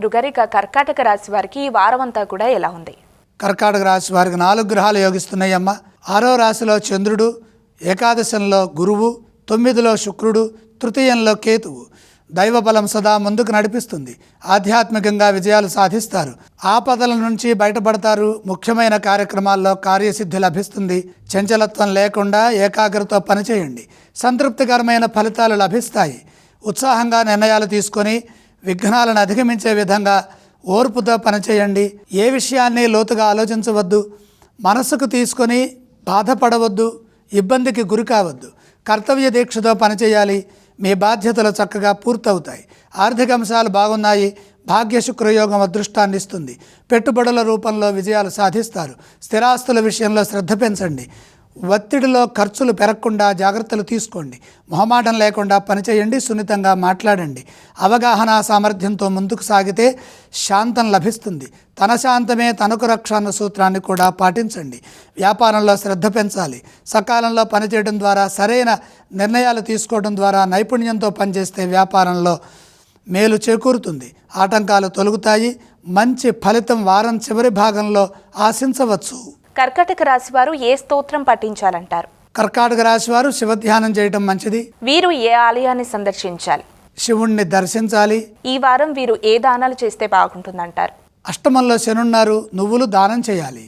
రుగరిక కర్కాటక రాశి వారికి ఈ వారం అంతా కూడా ఎలా ఉంది? కర్కాటక రాశి వారికి నాలుగు గ్రహాలు యోగిస్తున్నాయమ్మ. ఆరో రాశిలో చంద్రుడు ఏకాదశంలో గురువు తొమ్మిదిలో శుక్రుడు తృతీయంలో కేతువు. దైవ బలం సదా ముందుకు నడిపిస్తుంది. ఆధ్యాత్మికంగా విజయాలు సాధిస్తారు. ఆపదల నుంచి బయటపడతారు. ముఖ్యమైన కార్యక్రమాల్లో కార్యసిద్ధి లభిస్తుంది. చంచలత్వం లేకుండా ఏకాగ్రత పనిచేయండి. సంతృప్తికరమైన ఫలితాలు లభిస్తాయి. ఉత్సాహంగా నిర్ణయాలు తీసుకొని విఘ్నాలను అధిగమించే విధంగా ఓర్పుతో పనిచేయండి. ఏ విషయాన్ని లోతుగా ఆలోచించవద్దు. మనసుకు తీసుకొని బాధపడవద్దు. ఇబ్బందికి గురి కావద్దు. కర్తవ్య దీక్షతో పనిచేయాలి. మీ బాధ్యతలు చక్కగా పూర్తవుతాయి. ఆర్థిక అంశాలు బాగున్నాయి. భాగ్య శుక్రయోగం అదృష్టాన్ని ఇస్తుంది. పెట్టుబడుల రూపంలో విజయాలు సాధిస్తారు. స్థిరాస్తుల విషయంలో శ్రద్ధ పెంచండి. ఒత్తిడిలో ఖర్చులు పెరగకుండా జాగ్రత్తలు తీసుకోండి. మొహమాటం లేకుండా పనిచేయండి సున్నితంగా మాట్లాడండి. అవగాహన సామర్థ్యంతో ముందుకు సాగితే శాంతం లభిస్తుంది. తన శాంతమే తనకు రక్ష అన్న సూత్రాన్ని కూడా పాటించండి. వ్యాపారంలో శ్రద్ధ పెంచాలి. సకాలంలో పనిచేయడం ద్వారా సరైన నిర్ణయాలు తీసుకోవడం ద్వారా నైపుణ్యంతో పనిచేస్తే వ్యాపారంలో మేలు చేకూరుతుంది. ఆటంకాలు తొలగుతాయి. మంచి ఫలితం వారం చివరి భాగంలో ఆశించవచ్చు. కర్కాటక రాశి వారు ఏ స్తోత్రం పఠించాలంటారు? కర్కాటక రాశి వారు శివధ్యానం చేయటం మంచిది. వీరు ఏ ఆలయాన్ని సందర్శించాలి? శివుణ్ణి దర్శించాలి. ఈ వారం వీరు ఏ దానాలు చేస్తే బాగుంటుందంటారు? అష్టమంలో శనున్నారు నువ్వులు దానం చేయాలి.